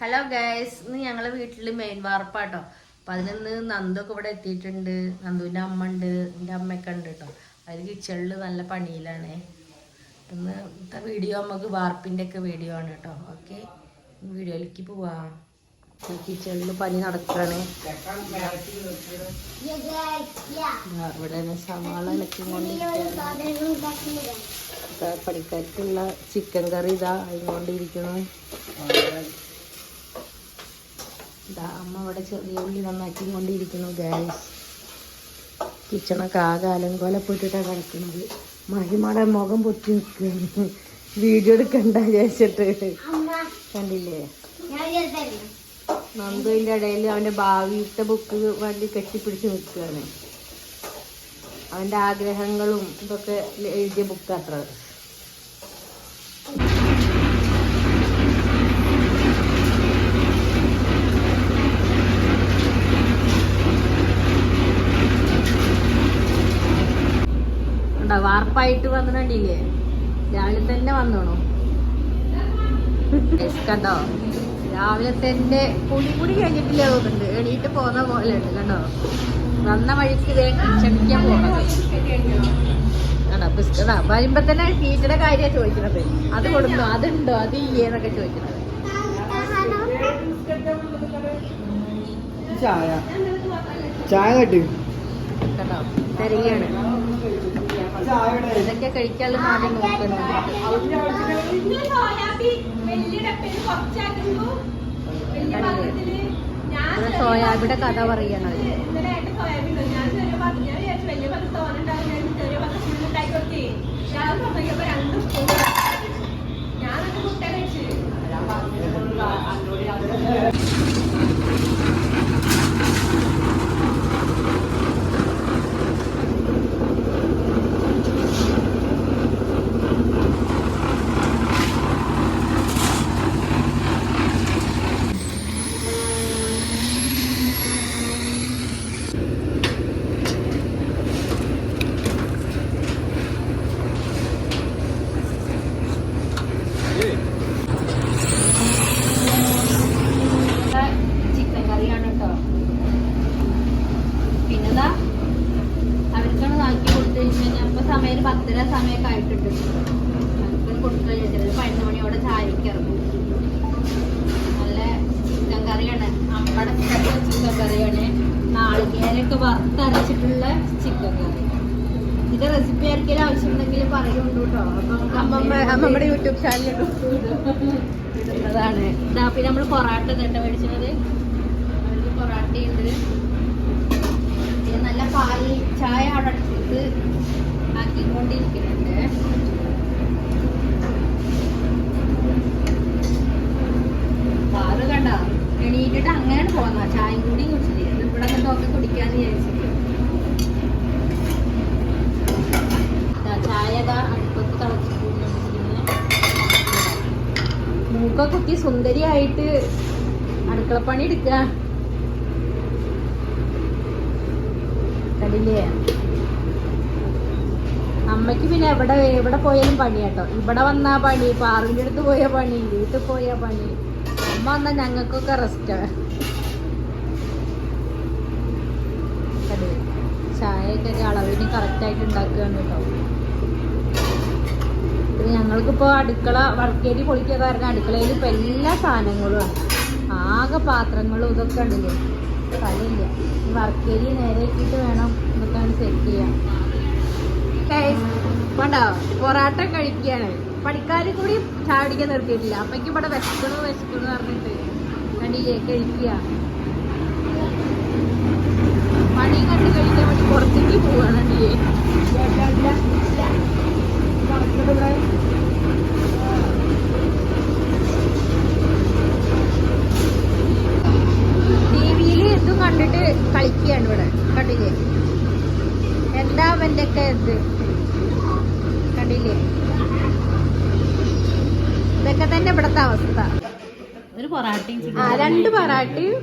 Hello guys ഇന്ന് ഞങ്ങളെ വീട്ടിൽ മെയിൻ വാർപ്പാട്ടോ. അപ്പൊ അതിനിന്ന് നന്ദൊക്കെ ഇവിടെ എത്തിയിട്ടുണ്ട്. നന്ദുവിന്റെ അമ്മ ഉണ്ട്. എന്റെ അമ്മയൊക്കെ ഉണ്ട് കേട്ടോ അതിൽ കിച്ചണിൽ നല്ല പണിയിലാണ്. ഇന്നത്തെ വീഡിയോ നമുക്ക് വാർപ്പിന്റെ ഒക്കെ വീഡിയോ ആണ് കേട്ടോ ഓക്കെ വീഡിയോയിലേക്ക് പോവാം. കിച്ചണിൽ പണി നടക്കുകയാണ് ഇവിടെ പണിക്കാർക്കുള്ള ചിക്കൻ കറി ഇതാ ആയിക്കൊണ്ടിരിക്കുന്നു ഇതാ അമ്മ ഇവിടെ ചെറിയ ഉള്ളി നന്നാക്കി കൊണ്ടിരിക്കുന്നു ഗ്യാസ് കിച്ചണൊക്കെ ആകെ അലങ്കോലപ്പെട്ടിട്ടാണ് കിടക്കുന്നത്. മഹിമയുടെ മുഖം പൊട്ടി നിൽക്കുന്നു വീഡിയോ എടുക്കണ്ട വിചാരിച്ചിട്ട്. കണ്ടില്ലേ? നന്ദുവിന്റെ ഇടയിൽ അവന്റെ ഭാവിയിട്ട ബുക്ക് വണ്ടി കെട്ടിപ്പിടിച്ച് നിൽക്കുകയാണ്. അവന്റെ ആഗ്രഹങ്ങളും ഇതൊക്കെ എഴുതിയ ബുക്ക് അത്ര വാർപ്പായിട്ട് വന്നിട്ടില്ലേ രാവിലെ തന്നെ വന്നോണു. കണ്ടോ? രാവിലെ തന്നെ കുടി കുടി കഴിഞ്ഞിട്ടില്ല തോന്നുന്നുണ്ട് എണീറ്റ് പോന്ന പോലെ ഉണ്ട് കണ്ടോ? വന്ന വഴിക്ക് ഇതേ കിച്ചണിക്കാൻ പോണത്. കണ്ടോ? പുസ്തക വരുമ്പോ തന്നെ ടീച്ചറുടെ കാര്യമാണ് ചോദിക്കണത്. അത് കൊടുത്തോ? അതുണ്ടോ? അത് ഇല്ലേന്നൊക്കെ ചോദിക്കണത്. ചായ. ചായ കേട്ടോ. കണ്ടോ? തരികയാണ് ഇതൊക്കെ കഴിക്കാനുള്ള നോക്കണം? ഇവിടെ സോയാബിയുടെ കഥ പറയണത് ചിക്കൻ കറിയാണ് കേട്ടോ പിന്നെന്താ അവർക്കാണ് ആക്കി കൊടുത്തു കഴിഞ്ഞാൽ അപ്പൊ സമയം പത്തര സമയമൊക്കെ ആയിട്ടുണ്ട് അവർക്ക് കൊടുത്തു കഴിഞ്ഞാൽ പതിനൊന്ന് മണിയോടെ ചായക്ക് ഇറങ്ങും നല്ല ചിക്കൻ കറിയാണ്. അമ്മയുടെ ചിക്കൻ കറിയാണ്. നാളികേരൊക്കെ വറുത്തരച്ചിട്ടുള്ള ചിക്കൻ കറി. ഇത് റെസിപ്പി ആർക്കെങ്കിലും ആവശ്യമുണ്ടെങ്കിൽ പറയുന്നുണ്ട് കേട്ടോ. നമ്മുടെ യൂട്യൂബ് ചാനലിൽ അതാണ് ഇതാ പിന്നെ നമ്മൾ പൊറാട്ട തട്ട മേടിച്ചത്. പൊറാട്ടയുണ്ട്. നല്ല പാൽ ചായ അവിടെ അടുത്ത് ആക്കിക്കൊണ്ടിരിക്കുന്നുണ്ട് പാൽ കണ്ട എണീറ്റിട്ട് അങ്ങനെ പോന്ന ചായയും കൂടി കുടിച്ചില്ല ഇത് ഇവിടെ നിന്നൊക്കെ കുടിക്കാന്ന് വിചാരിച്ചിട്ട് ദാ ചായ ദാ അടുപ്പത്ത് തിളച്ചിട്ടുണ്ടെങ്കിൽ മൂക്ക കുത്തി സുന്ദരിയായിട്ട് അടുക്കളപ്പണി എടുക്ക. അമ്മയ്ക്ക് അമ്മയ്ക്ക് പിന്നെ എവിടെ എവിടെ പോയാലും പണി കേട്ടോ ഇവിടെ വന്നാ പണി പാറിന്റെ അടുത്ത് പോയ പണി വീട്ടിൽ പോയ പണി. അമ്മ വന്നാ ഞങ്ങൾക്കൊക്കെ റെസ്റ്റ് ചായയൊക്കെ അളവിന് കറക്റ്റായിട്ട് ഉണ്ടാക്കുകയാണ് കേട്ടോ. ഞങ്ങൾക്കിപ്പോൾ അടുക്കള വർക്കേരി പൊളിക്കുക കാരണം അടുക്കളയിൽ ഇപ്പോൾ എല്ലാ സാധനങ്ങളും ആകെ പാത്രങ്ങളും ഇതൊക്കെ ഉണ്ടല്ലേ? കളിയില്ല. ഈ വർക്കേരി നേരെയാക്കിയിട്ട് വേണം ഇതൊക്കെ സെറ്റ് ചെയ്യാൻ. വേണ്ടോ പൊറാട്ട കഴിക്കുകയാണ് പണിക്കാർ കൂടി ചാടിക്കാൻ നിർത്തിയിട്ടില്ല. അപ്പയ്ക്ക് ഇവിടെ വിശക്കണു വിശക്കണു പറഞ്ഞിട്ട് കണ്ടില്ലേ കഴിക്കുക പണി കണ്ടു കഴിക്കാൻ വേണ്ടി പുറത്തേക്ക് പോവാണ് കണ്ടില്ലേ ടി വിയിൽ ഇതും കണ്ടിട്ട് കളിക്കുകയാണ് ഇവിടെ. കണ്ടില്ലേ? എന്താ അവന്റെ ഒക്കെ ഇത്? കണ്ടില്ലേ? ഇതൊക്കെ തന്നെ ഇവിടത്തെ അവസ്ഥ. ഒരു പൊറാട്ടയും ആ രണ്ട് പൊറാട്ടയും.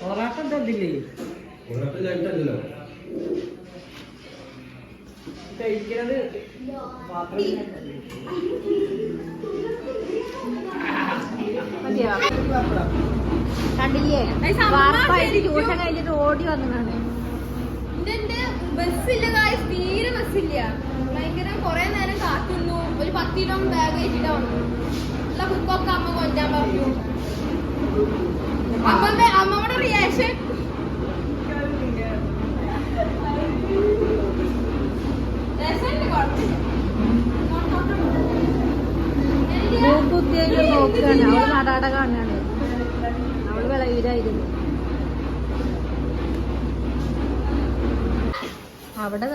പൊറാട്ട എന്തില്ലേ ഉറപ്പില്ലായിട്ടല്ലോ കഴിക്കണത് കണ്ടില്ലേ? വാർപ്പായിട്ട്. ട്യൂഷൻ കഴിഞ്ഞിട്ട് ഓടി ഇതിന്റെ ബസ്സില്ല തീരെ ബസ്സില്ല. ഭയങ്കര കൊറേ നേരം കാത്തുന്നു ഒരു പത്ത് കിലോ ബാഗ് കഴിച്ചിട്ടാ വന്നു ഉള്ള ബുക്കൊക്കെ അമ്മ കൊഞ്ചാൻ പറഞ്ഞു. അമ്മ അമ്മമ്മയുടെ റിയാക്ഷൻ നോക്കുകയാണ്. അവൾ നടാട അവൾ വിളവിലായിരുന്നു അവിടെ.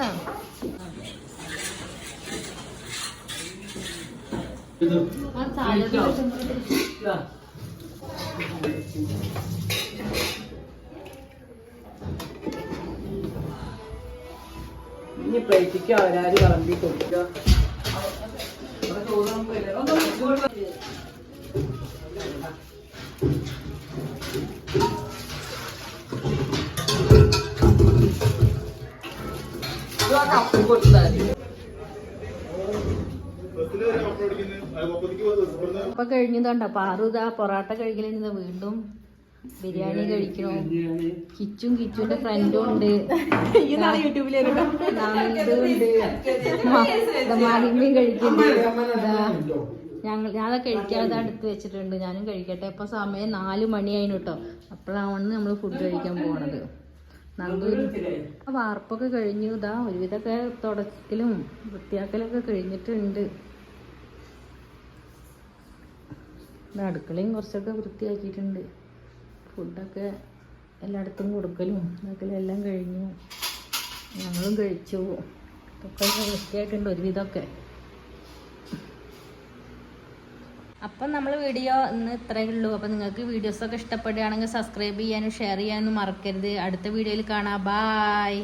ഇനി പ്ലേറ്റിക്ക് അവരാര് വിളമ്പി കൊടുക്കുക. അപ്പൊ കഴിഞ്ഞതുണ്ടോ പാറു ഇതാ പൊറാട്ട കഴിക്കലിരുന്ന് വീണ്ടും ബിരിയാണി കഴിക്കണോ? കിച്ചും കിച്ചുന്റെ ഫ്രണ്ടും ഉണ്ട്. മാഹിമ്മയും കഴിക്കുന്നുണ്ട്. ഞങ്ങൾ ഞാനത് കഴിക്കാതെ അടുത്ത് വെച്ചിട്ടുണ്ട്. ഞാനും കഴിക്കട്ടെ. ഇപ്പൊ സമയം നാല് മണിയായിരുന്നു കേട്ടോ. അപ്പോഴാണ് നമ്മൾ ഫുഡ് കഴിക്കാൻ പോണത്. വാർപ്പൊക്കെ കഴിഞ്ഞു. ഇതാ ഒരുവിധമൊക്കെ തുടക്കലും വൃത്തിയാക്കലൊക്കെ കഴിഞ്ഞിട്ടുണ്ട്. അടുക്കളയും കുറച്ചൊക്കെ വൃത്തിയാക്കിയിട്ടുണ്ട്. ഫുഡൊക്കെ എല്ലായിടത്തും കൊടുക്കലും ഇതാക്കലും എല്ലാം കഴിഞ്ഞു. ഞങ്ങളും കഴിച്ചു. ഒക്കെ വൃത്തിയായിട്ടുണ്ട് ഒരുവിധമൊക്കെ. അപ്പം നമ്മൾ വീഡിയോ ഇന്ന് ഇത്രയേ ഉള്ളൂ. അപ്പം നിങ്ങൾക്ക് വീഡിയോസൊക്കെ ഇഷ്ടപ്പെടുകയാണെങ്കിൽ സബ്സ്ക്രൈബ് ചെയ്യാനും ഷെയർ ചെയ്യാനും മറക്കരുത്. അടുത്ത വീഡിയോയിൽ കാണാം. ബായ്